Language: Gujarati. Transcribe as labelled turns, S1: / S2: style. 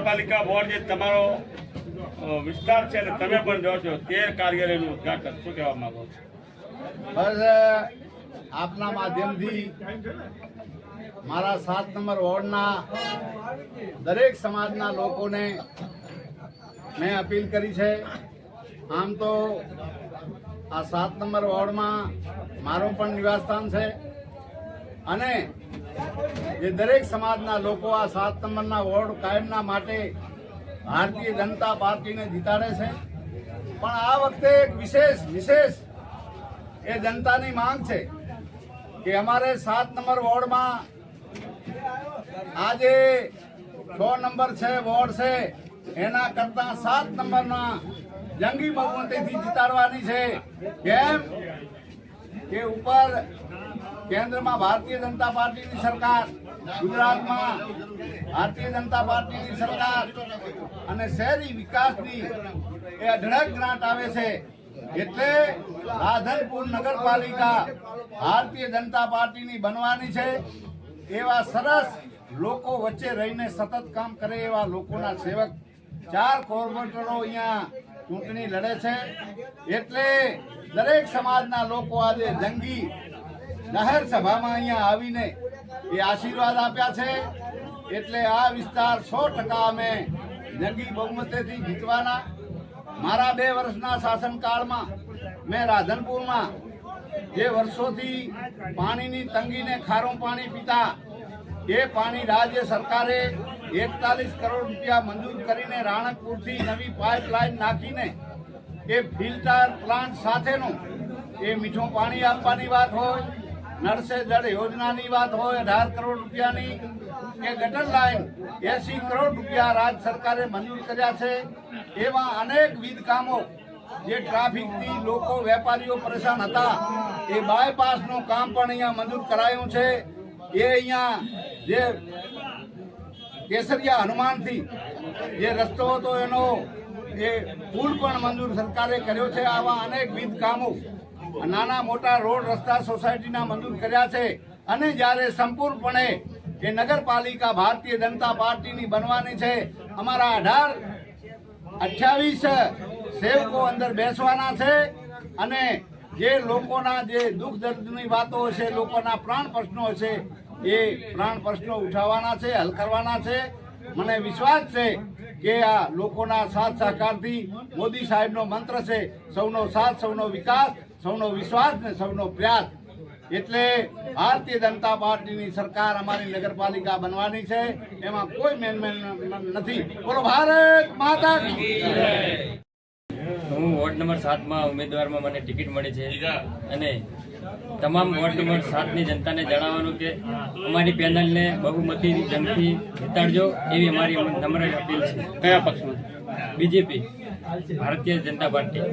S1: નગરપાલિકા બોર્ડ જે તમારો વિસ્તાર છે અને તમે પણ જો છો, તે કાર્યાલયનું ઉદઘાટન. શું કહેવા માંગો છો?
S2: આપના માધ્યમથી મારા સાત નંબર વોર્ડના દરેક સમાજના લોકોને મેં અપીલ કરી છે. આમ તો આ સાત નંબર વોર્ડમાં મારું પણ નિવાસસ્થાન છે. અને જે દરેક સમાજના લોકો આ સાત નંબરના વોર્ડ કાયમના માટે ભારતીય જનતા પાર્ટીને જીતાડે છે. પણ આ વખતે એક વિશેષ વિશેષ એ જનતાની માંગ છે કે અમારે સાત નંબર વોર્ડમાં આજે છ નંબર છે, વોર્ડ છે, એના કરતા સાત નંબરના જંગી બહુમતીથી જીતાડવાની છે. કેમ? કે ઉપર કેન્દ્રમાં ભારતીય જનતા પાર્ટીની સરકાર, ગુજરાતમાં ભારતીય જનતા પાર્ટીની સરકાર અને શહેરી વિકાસની એ અઢળક ગ્રાન્ટ આવે છે. એટલે રાધનપુર નગરપાલિકા ભારતીય જનતા પાર્ટીની બનવાની છે. એવા સરસ લોકો વચ્ચે રહીને સતત કામ કરે એવા લોકોના સેવક ચાર કોર્પોરેટરો અહીંયા ચૂંટણી લડે છે. એટલે દરેક સમાજના લોકો આજે જંગી જાહેર સભામાં અહીંયા આવીને એ આશીર્વાદ આપ્યા છે. એટલે આ વિસ્તાર સો ટકા અમે જંગી બહુમતેથી જીતવાના. મારા બે વર્ષના શાસનકાળમાં મેં રાધનપુરમાં જે વર્ષોથી પાણીની તંગીને ખારું પાણી પીતા, એ પાણી રાજ્ય સરકારે એકતાલીસ કરોડ રૂપિયા મંજૂર કરીને રાણકપુરથી નવી પાઇપલાઇન નાખીને એ ફિલ્ટર પ્લાન્ટ સાથેનું એ મીઠું પાણી આપવાની વાત હોય. નળ જળ યોજનાની વાત હોય, અઢાર કરોડ રૂપિયાની કે ગટર લાઈન, એસી કરોડ રૂપિયા રાજ્ય સરકારે મંજૂર કર્યા છે. એવા અનેકવિધ કામો જે ટ્રાફિકથી લોકો, વેપારીઓ પરેશાન હતા, એ બાયપાસનું કામ પણ અહીંયા મંજૂર કરાયું છે. એ અહીંયા જે કેસરિયા હનુમાનથી જે રસ્તો હતો એનો એ પુલ પણ મંજૂર સરકારે કર્યો છે. આવા અનેકવિધ કામો નાના મોટા રોડ રસ્તા સોસાયટીના મંજૂર કર્યા છે અને જ્યારે સંપૂર્ણપણે એ નગરપાલિકા ભારતીય જનતા પાર્ટીની બનવાની છે, અમારા અઢાર અઠ્યાવીસ સેવકો અંદર બેસવાના છે અને જે લોકોના જે દુઃખ દર્દની વાતો હશે લોકોના પ્રાણ પ્રશ્નો હશે એ પ્રાણ પ્રશ્નો ઉઠાવવાના છે, હલ કરવાના છે. મને વિશ્વાસ છે કે આ લોકોના સાથ સહકારથી મોદી સાહેબનો મંત્ર છે, સૌનો સાથ, સૌનો વિકાસ સૌનો વિશ્વાસ ને સૌનો પ્રયાસ એટલે ભારતીય જનતા પાર્ટીની સરકાર અમારી નગરપાલિકા બનવાની છે. એમાં કોઈ મેન મેન નથી. બોલો ભારત માતા
S3: હું વોર્ડ નંબર સાતમાં ઉમેદવારમાં મને ટિકિટ મળી છે. અને તમામ વોર્ડ નંબર સાતની જનતાને જણાવવાનું કે અમારી પેનલને બહુમતી જંગથી જીતાડજો એવી અમારી નમ્ર અપીલ છે.
S1: કયા પક્ષમાં?
S3: BJP Bharatiya Janata party.